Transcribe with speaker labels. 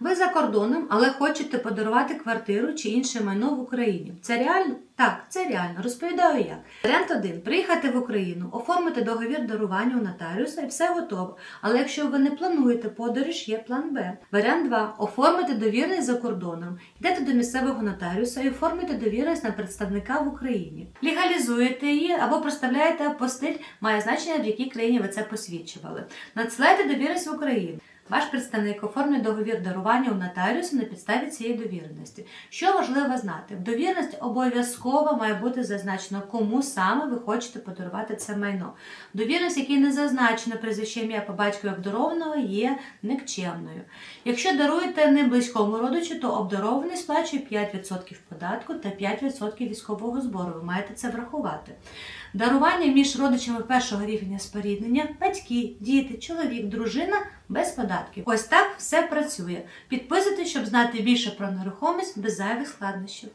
Speaker 1: Ви за кордоном, але хочете подарувати квартиру чи інше майно в Україні. Це реально? Так, це реально. Розповідаю як. Варіант 1. Приїхати в Україну, оформити договір дарування у нотаріуса і все готово. Але якщо ви не плануєте подорож, є план Б. Варіант 2. Оформити довіреність за кордоном. Йдете до місцевого нотаріуса і оформите довіреність на представника в Україні. Легалізуєте її або проставляєте апостиль, має значення, в якій країні ви це посвідчували. Надсилаєте довіреність в Україну. Ваш представник оформлює договір дарування у нотаріусі на підставі цієї довіреності. Що важливо знати? В довіреності обов'язково має бути зазначено, кому саме ви хочете подарувати це майно. Довіреність, якій не зазначено прізвище ім'я по батькові обдарованого, є никчемною. Якщо даруєте не близькому родичу, то обдарований сплачує 5% податку та 5% військового збору. Ви маєте це врахувати. Дарування між родичами першого рівня споріднення, батьки, діти, чоловік, дружина без податків. Ось так все працює. Підписуйтесь, щоб знати більше про нерухомість без зайвих складнощів.